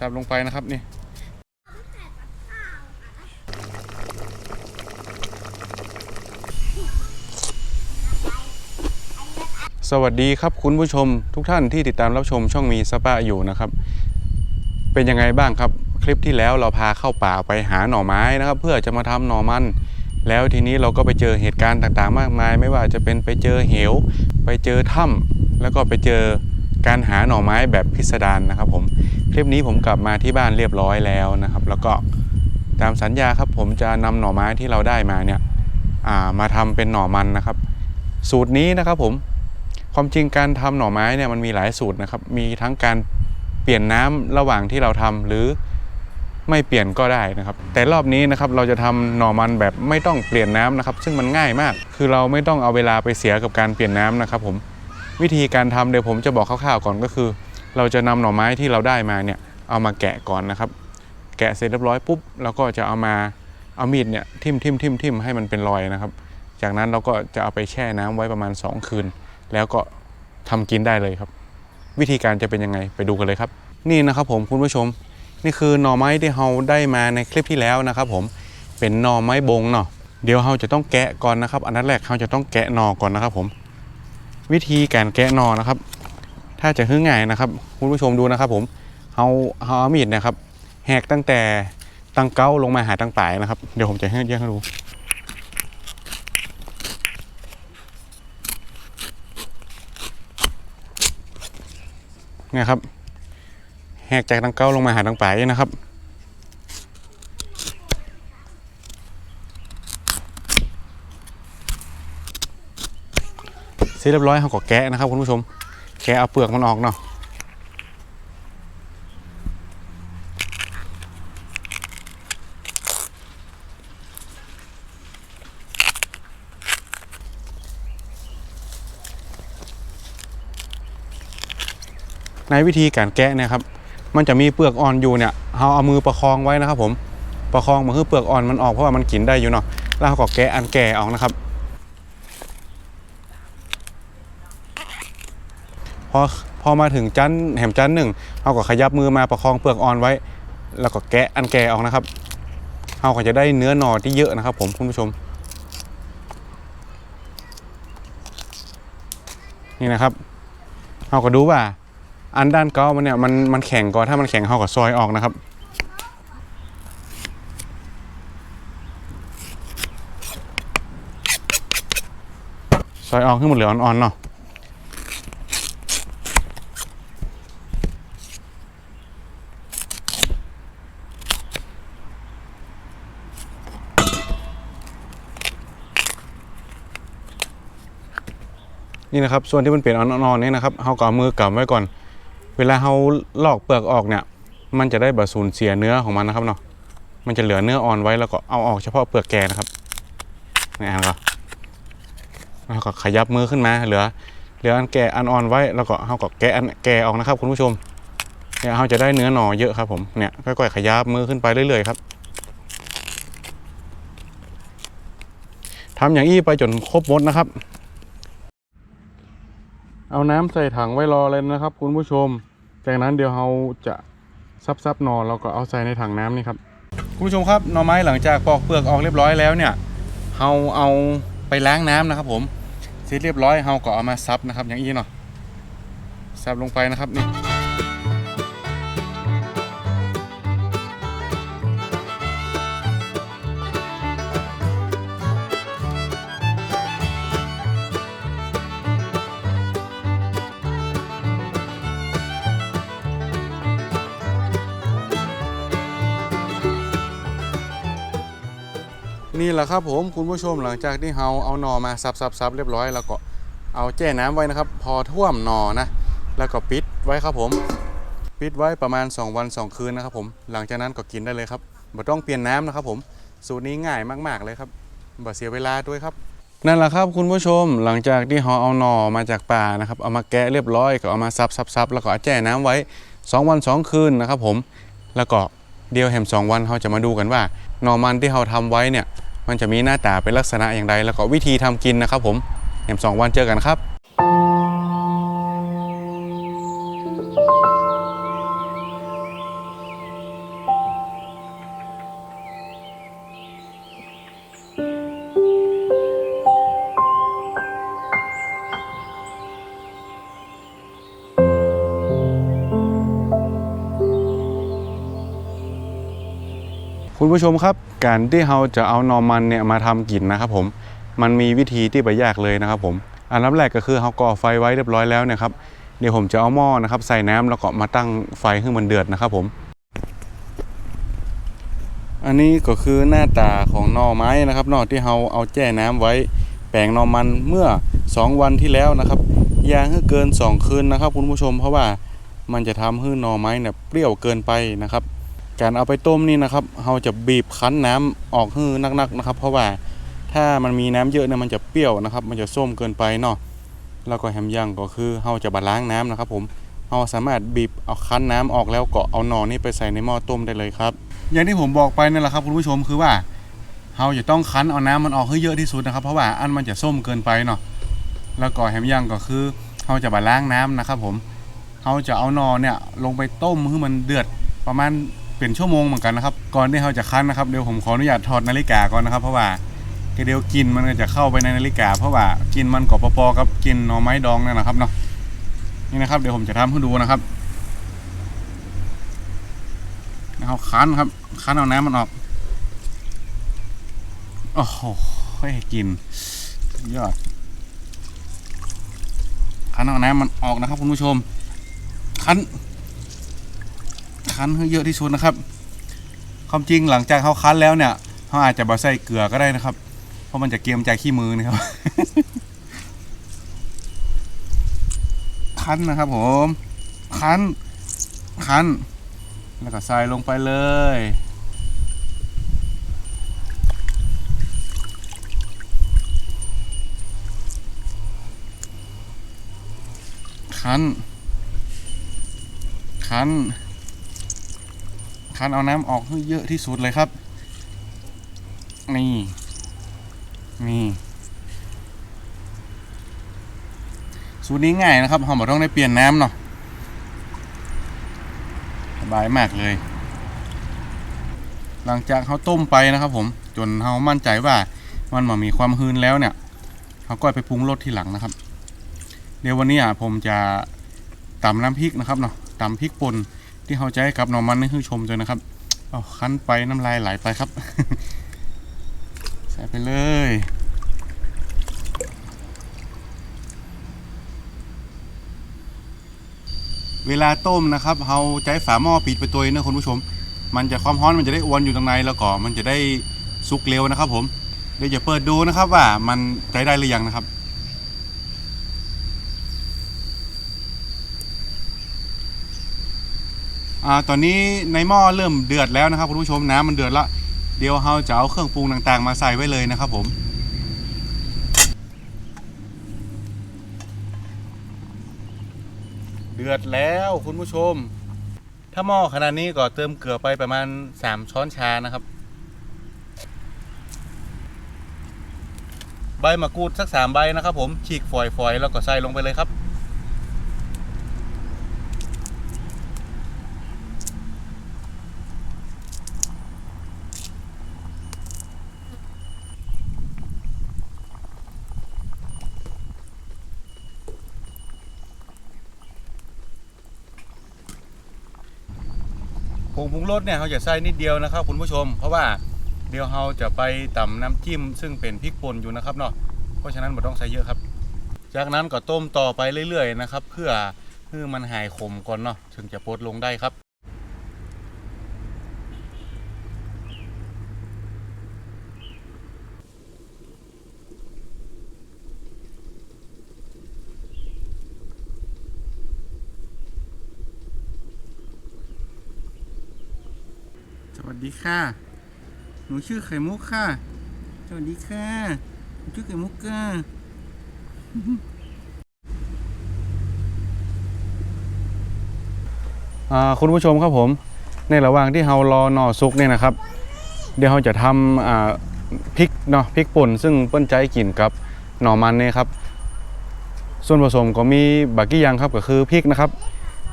สับลงไปนะครับนี่สวัสดีครับคุณผู้ชมทุกท่านที่ติดตามรับชมช่องมีสปาอยู่นะครับ เป็นยังไงบ้างครับคลิปที่แล้วเราพาเข้าป่าไปหาหน่อไม้นะครับ เพื่อจะมาทำหน่อมัน แล้วทีนี้เราก็ไปเจอเหตุการณ์ต่างๆ มากมาย ไม่ว่าจะเป็นไปเจอเหว ไปเจอถ้ำแล้วก็ไปเจอการหาหน่อไม้แบบพิสดารนะครับผม คลิปนี้ผมกลับมาที่บ้านเรียบร้อยแล้วนะครับ แล้วก็ตามสัญญาครับผมจะนำหน่อไม้ที่เราได้มาเนี่ยามาทำเป็นหน่อมันนะครับ สูตรนี้นะครับผมความจริงการทำหน่อไม้เนี่ยมันมีหลายสูตรนะครับ มีทั้งการเปลี่ยนน้ำระหว่างที่เราทำหรือไม่เปลี่ยนก็ได้นะครับ แต่รอบนี้นะครับเราจะทำหน่อมันแบบไม่ต้องเปลี่ยนน้ำนะครับ ซึ่งมันง่ายมาก คือเราไม่ต้องเอาเวลาไปเสียกับการเปลี่ยนน้ำนะครับผมวิธีการทำเดี๋ยวผมจะบอกคร่าวๆก่อนก็คือ เราจะนำหน่อไม้ที่เราได้มาเนี่ยเอามาแกะก่อนนะครับ แกะเสร็จเรียบร้อยปุ๊บเราก็จะเอามาเอามีดเนี่ยทิ่มทิ่มทิ่มทิ่มให้มันเป็นรอยนะครับ จากนั้นเราก็จะเอาไปแช่น้ำไว้ประมาณ 2 คืน แล้วก็ทำกินได้เลยครับ วิธีการจะเป็นยังไงไปดูกันเลยครับ นี่นะครับผมคุณผู้ชม นี่คือหน่อไม้ที่เราได้มาในคลิปที่แล้วนะครับ ผมเป็นหน่อไม้บงเนาะเดี๋ยวเราจะต้องแกะก่อนนะครับ อันนั้นแรกเราจะต้องแกะหน่อก่อนนะครับ ผม วิธีการแกะหน่อนะครับ ถ้าจะหึ่งง่ายนะครับคุณผู้ชมดูนะครับผมเราเราเอามีดนะครับ แหกตั้งแต่ตั้งเก้าลงมาหาตั้งปลายนะครับ เดี๋ยวผมจะให้แยกให้ดูนี่ยครับ แหกจากทางเก้าลงมาหาทางปลายนะครับเสร็จเรียบร้อยเขาก็แกะนะครับคุณผู้ชม แกะเอาเปลือกมันออกเนาะในวิธีการแกะเนี่ยครับ มันจะมีเปลือกอ่อนอยู่เนี่ยเราเอามือประคองไว้นะครับผม ประคองมันคือเปลือกอ่อนมันออกเพราะว่ามันกินได้อยู่เนาะ แล้วเราก็แกะอันแก่ออกนะครับ พอพอมาถึงจันแหมจันหนึ่งเราก็ขยับมือมาประคองเปลือกอ่อนไว้ แล้วก็แกะอันแก่ออกนะครับเราก็จะได้เนื้อหน่อที่เยอะนะครับ ผมคุณผู้ชม นี่นะครับเราก็ดูว่า อันด้านเก้ามันเนี่ยมันมันแข็งก่อนถ้ามันแข็งเขาก็ซอยออกนะครับซอยออกให้หมดเหลืออ่อนๆเนาะ นี่นะครับส่วนที่มันเปลี่ยนอ่อนๆเนี่นะครับเขาก็เอามือกำไว้ก่อน เวลาเราลอกเปลือกออกเนี่ย มันจะได้บะสูญเสียเนื้อของมันนะครับเนาะมันจะเหลือเนื้ออ่อนไว้แล้วก็เอาออกเฉพาะเปลือกแกนะครับนี่อันก็แล้วก็ขยับมือขึ้นมาเหลือเหลืออันแก่อันอ่อนไว้แล้วก็เราก็แกะอันแก่ออกนะครับ คุณผู้ชมเนี่ยเราจะได้เนื้อหน่อเยอะครับผมเนี่ยค่อยๆขยับมือขึ้นไปเรื่อยๆครับทำอย่างอี้ไปจนครบหมดนะครับ เอาน้ำใส่ถังไว้รอเลยนะครับ คุณผู้ชม จากนั้นเดี๋ยวเราจะซับซับๆหนอเราก็เอาใส่ในถังน้ำนี่ครับ คุณผู้ชมครับหน่อไม้หลังจากปอกเปลือกออกเรียบร้อยแล้วเนี่ยเราเอาไปล้างน้ำนะครับ ผมเสร็จเรียบร้อยเราก็เอามาซับนะครับ อย่างนี้เนาะซับลงไปนะครับนี่ นี่แหละครับผมคุณผู้ชมหลังจากที่เราเอาหน่อมาซับซับซับเรียบร้อยแล้วก็เอาแจ้น้ำไว้นะครับ พอท่วมหน่อนะ แล้วก็ปิดไว้ครับผม ปิดไว้ประมาณ 2 วัน 2 คืนนะครับผมหลังจากนั้นก็กินได้เลยครับไม่ต้องเปลี่ยนน้ำนะครับผมสูตรนี้ง่ายมาก ๆเลยครับบ่เสียเวลาด้วยครับ นั่นแหละครับคุณผู้ชมหลังจากที่เราเอาหน่อมาจากป่านะครับเอามาแกะเรียบร้อยก็เอามาซับซับซับแล้วก็แจ้น้ำไว้ 2 วัน 2 คืนนะครับผมแล้วก็เดียวแหม2วันเราจะมาดูกันว่าหน่อมันที่เราทำไว้เนี่ย มันจะมีหน้าตาเป็นลักษณะอย่างไร แล้วก็วิธีทำกินนะครับผมแหมสองวันเจอกันครับคุณผู้ชมครับ การที่เราจะเอานอมันเนี่ยมาทำกินนะครับผมมันมีวิธีที่ไปยากเลยนะครับผมอันดับแรกก็คือเราก่อไฟไว้เรียบร้อยแล้วนะครับเดี๋ยวผมจะเอาหม้อนะครับใส่น้ำแล้วก็มาตั้งไฟให้มันเดือดนะครับผมอันนี้ก็คือหน้าตาของนอไม้นะครับนอที่เราเอาแจ้น้ำไว้ แปลงนอมันเมื่อ 2 วันที่แล้วนะครับยางให้เกิน 2 คืนนะครับคุณผู้ชมเพราะว่ามันจะทำให้นอไม้เนี่ยเปรี้ยวเกินไปนะครับ การเอาไปต้มนี่นะครับเราจะบีบคั้นน้ำออกให้นักๆนะครับ เพราะว่าถ้ามันมีน้ำเยอะเนี่ยมันจะเปรี้ยวนะครับ มันจะส้มเกินไปเนาะแล้วก็แฮมย่างก็คือเราจะบาล้างน้ำนะครับ ผมเราสามารถบีบเอาคั้นน้ำออกแล้วก็เอาหน่อนี่ไปใส่ในหม้อต้มได้เลยครับ อย่างที่ผมบอกไปนั่นแหละครับคุณผู้ชมคือว่าเราจะต้องคั้นเอาน้ำมันออกให้เยอะที่สุดนะครับ เพราะว่าอันมันจะส้มเกินไปเนาะแล้วก็แฮมย่างก็คือเราจะบาล้างน้ำนะครับ ผมเราจะเอาหนอเนี่ยลงไปต้มให้มันเดือดประมาณ เป็นชั่วโมงเหมือนกันนะครับ ก่อนที่เราจะคั้นนะครับเดี๋ยวผมขออนุญาตถอดนาฬิกาก่อนนะครับ เพราะว่าเดี๋ยวกินมันก็จะเข้าไปในนาฬิกา เพราะว่ากินมันก็ปอๆกับกินหน่อไม้ดองนั่นนะครับเนาะนี่นะครับเดี๋ยวผมจะทำให้ดูนะครับเอาคั้นครับคั้นเอาน้ำมันออกโอ้โหให้กินยอดคั้นเอาน้ำมันออกนะครับคุณผู้ชมคั้น คั้นให้เยอะที่สุดนะครับ ความจริงหลังจากเขาคั้นแล้วเนี่ยเขาอาจจะบาใส่เกลือก็ได้นะครับ เพราะมันจะเกรียมใจขี้มือนะครับ คั้นนะครับผม คั้น คั้น แล้วก็ใส่ลงไปเลยคั้นคั้น คั้นเอาน้ำออกให้เยอะที่สุดเลยครับ นี่นี่สูตรนี้ง่ายนะครับเราไม่ต้องได้เปลี่ยนน้ำเนาะสบายมากเลย หลังจากเขาต้มไปนะครับผมจนเขามั่นใจว่ามันมามีความฮืนแล้วเนี่ยเขาก็ไปปรุงรสที่หลังนะครับ เดี๋ยววันนี้อะผมจะตำน้ำพริกนะครับเนาะตำพริกป่น ที่เขาใช้กับหน่อมันให้ผู้ชมด้วยนะครับเอาคั้นไปน้ำลายไหลไปครับ ใส่ไปเลยเวลาต้มนะครับเราใช้ฝาหม้อปิดไปตัวเองนะคุณผู้ชม มันจะความร้อนมันจะได้อวนอยู่ตรงในแล้วก็มันจะได้สุกเร็วนะครับ ผมเดี๋ยวจะเปิดดูนะครับว่ามันใช้ได้หรือยังนะครับ อ่าตอนนี้ในหม้อเริ่มเดือดแล้วนะครับคุณผู้ชมน้ำมันเดือดละเดี๋ยวเราจะเอาเครื่องปรุงต่างๆ มาใส่ไว้เลยนะครับผมเดือดแล้วคุณผู้ชม ถ้าหม้อขนาดนี้ก็เติมเกลือไปประมาณ 3 ช้อนชานะครับ ใบมะกรูดสักสามใบนะครับผมฉีกฝอยๆ แล้วก็ใส่ลงไปเลยครับ งปรุงรสเนี่ยเราจะใส่นิดเดียวนะครับคุณผู้ชม เพราะว่าเดี๋ยวเราจะไปตำน้ำจิ้ม ซึ่งเป็นพริกป่นอยู่นะครับเนาะเพราะฉะนั้นไม่ต้องใส่เยอะครับ จากนั้นก็ต้มต่อไปเรื่อยๆนะครับ เพื่อให้มันหายขมก่อนเนาะถึงจะปลดลงได้ครับ ดีค่ะ หนูชื่อไข่มุกค่ะ สวัสดีค่ะ หนูชื่อไข่มุกค่ะคุณผู้ชมครับผม ในระหว่างที่เรารอหน่อซุกเนี่ยนะครับ เดี๋ยวเราจะทำพริกเนาะพริกป่น ซึ่งเปิ้นใจกินกับหน่อมันเนี่ยครับ ส่วนผสมก็มีบักกี้ยังครับก็คือพริกนะครับ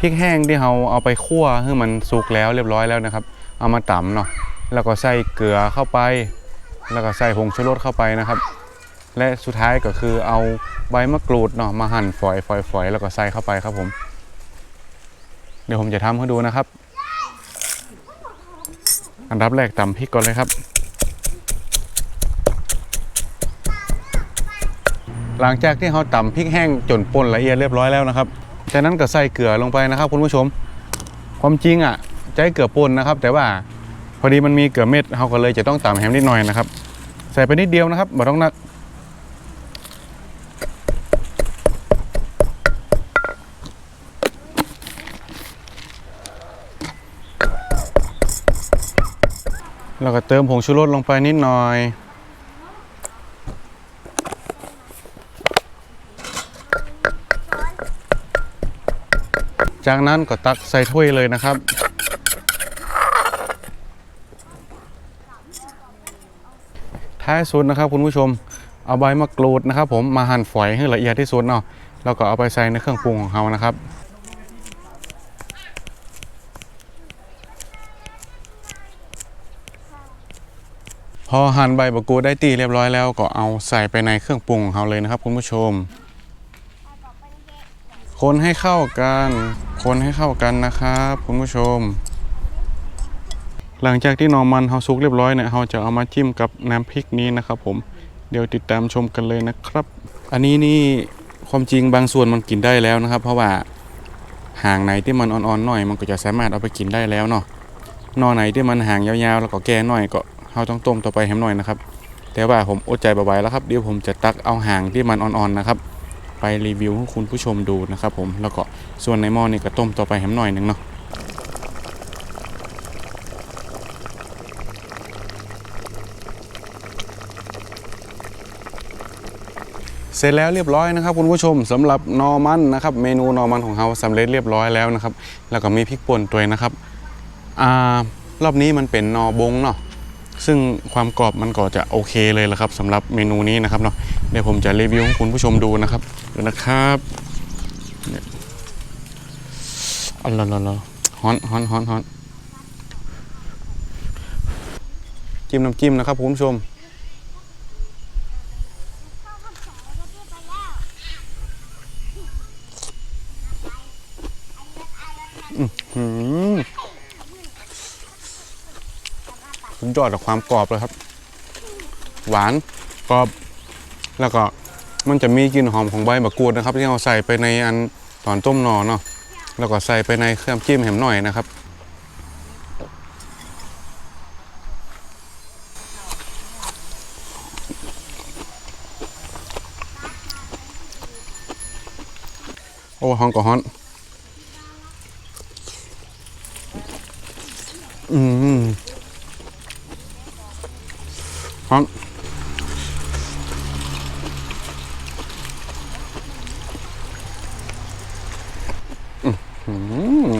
พริกแห้งที่เราเอาไปคั่วให้มันสุกแล้วเรียบร้อยแล้วนะครับ เอามาตำเนาะแล้วก็ใส่เกลือเข้าไป แล้วก็ใส่ผงชูรสเข้าไปนะครับ และสุดท้ายก็คือเอาใบมะกรูดเนาะมาหั่นฝอยฝอยฝอยแล้วก็ใส่เข้าไปครับผม เดี๋ยวผมจะทำให้ดูนะครับ อันดับแรกตำพริกก่อนเลยครับ หลังจากที่เราตำพริกแห้งจนป่นละเอียดเรียบร้อยแล้วนะครับจากนั้นก็ใส่เกลือลงไปนะครับคุณผู้ชม ความจริงอะจะ ให้เกลือป่นนะครับ แต่ว่าพอดีมันมีเกลือเม็ดเราก็เลยจะต้องตำแฮมนิดหน่อยนะครับ ใส่ไปนิดเดียวนะครับบ่ต้องนักแล้วก็เติมผงชูรสลงไปนิดหน่อย จากนั้นก็ตักใส่ถ้วยเลยนะครับ ท้ายสุดนะครับคุณผู้ชมเอาใบมะกรูดนะครับผมมาหั่นฝอยให้ละเอียดที่สุดเนาะแล้วก็เอาไปใส่ในเครื่องปรุงของเรานะครับพอหั่นใบมะกรูดได้ตีเรียบร้อยแล้วก็เอาใส่ไปในเครื่องปรุงของเราเลยนะครับคุณผู้ชม คนให้เข้ากัน คนให้เข้ากันนะครับคุณผู้ชม หลังจากที่หนอมันเฮาซุกเรียบร้อยเนี่ยเราจะเอามาจิ้มกับน้ำพริกนี้นะครับผมเดี๋ยวติดตามชมกันเลยนะครับ อันนี้นี่ความจริงบางส่วนมันกินได้แล้วนะครับ เพราะว่าหางไหนที่มันอ่อนๆหน่อย มันก็จะสามารถเอาไปกินได้แล้วเนาะนอไหนที่มันหางยาวๆ แล้วก็แก่หน่อยก็เราต้องต้มต่อไปแฮมหน่อยนะครับ แต่ว่าผมอดใจบ่ไหวแล้วครับเดี๋ยวผมจะตักเอาหางที่มันอ่อนๆนะครับ ไปรีวิวให้คุณผู้ชมดูนะครับ ผมแล้วก็ส่วนในหม้อนี่ก็ต้มต่อไปแฮมหน่อยหนึงเนาะ ร็จแล้วเรียบร้อยนะครับคุณผู้ชมสำหรับนอมันนะครับเมนูนอมันของเราสำเร็จเรียบร้อยแล้วนะครับ แล้วก็มีพริกป่นตัวนะครับอ่ารอบนี้มันเป็นนอบงเนาะซึ่งความกรอบมันก็จะโอเคเลยละครับสำหรับเมนูนี้นะครับเนาะเดี๋ยวผมจะรีวิวให้คุณผู้ชมดูนะครับดูนะครับเนี่ยอ๋อละละละฮอนฮอนฮอนฮอนจิ้มน้ำจิ้มนะครับคุณผู้ชม สุดยอดกับความกรอบเลยครับ หวานกรอบ แล้วก็มันจะมีกลิ่นหอมของใบมะกรูดนะครับ ที่เราใส่ไปในอันตอนต้มนอเนาะแล้วก็ใส่ไปในเครื่องจิ้มแหมหน่อยนะครับโอ้ฮอนก็ฮอน อืมฮอนอื้อหือ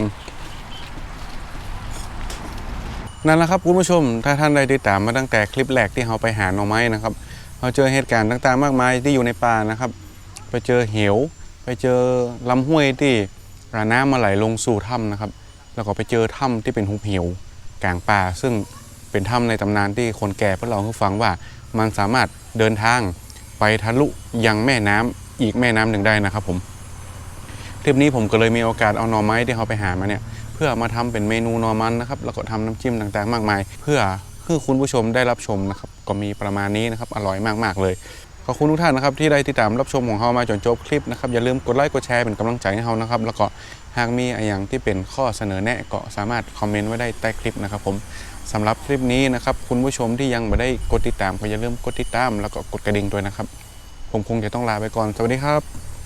นั่นแหละครับคุณผู้ชม ถ้าท่านได้ติดตามมาตั้งแต่คลิปแรกที่เราไปหาหน่อไม้นะครับเราเจอเหตุการณ์ต่างๆ มากมายที่อยู่ในป่านะครับ ไปเจอเหว ไปเจอลำห้วยที่น้ำมาไหลลงสู่ถ้ำนะครับ แล้วก็ไปเจอถ้ำที่เป็นหุบเหว กลางป่า ซึ่งเป็นถ้ำในตำนานที่คนแก่พวกเราให้ฟังว่า มันสามารถเดินทางไปทะลุยังแม่น้ำอีกแม่น้ำหนึ่งได้นะครับผมคลิปนี้ผมก็เลยมีโอกาสเอาหน่อไม้ที่เขาไปหามาเนี่ยเพื่อมาทำเป็นเมนูหน่อมันนะครับแล้วก็ทำน้ำจิ้มต่างๆ มากมาย เพื่อให้คุณผู้ชมได้รับชมนะครับก็มีประมาณนี้นะครับอร่อยมากๆเลยขอบคุณทุกท่านนะครับที่ได้ติดตามรับชมของเรามาจนจบคลิปนะครับอย่าลืมกดไลค์กดแชร์เป็นกำลังใจให้เรานะครับแล้วก็ หากมีอะไรอย่างที่เป็นข้อเสนอแนะก็สามารถคอมเมนต์ไว้ได้ใต้คลิปนะครับผมสำหรับคลิปนี้นะครับคุณผู้ชมที่ยังไม่ได้กดติดตามก็อย่าลืมกดติดตามแล้วก็กดกระดิ่งด้วยนะครับ ผมคงจะต้องลาไปก่อนสวัสดีครับ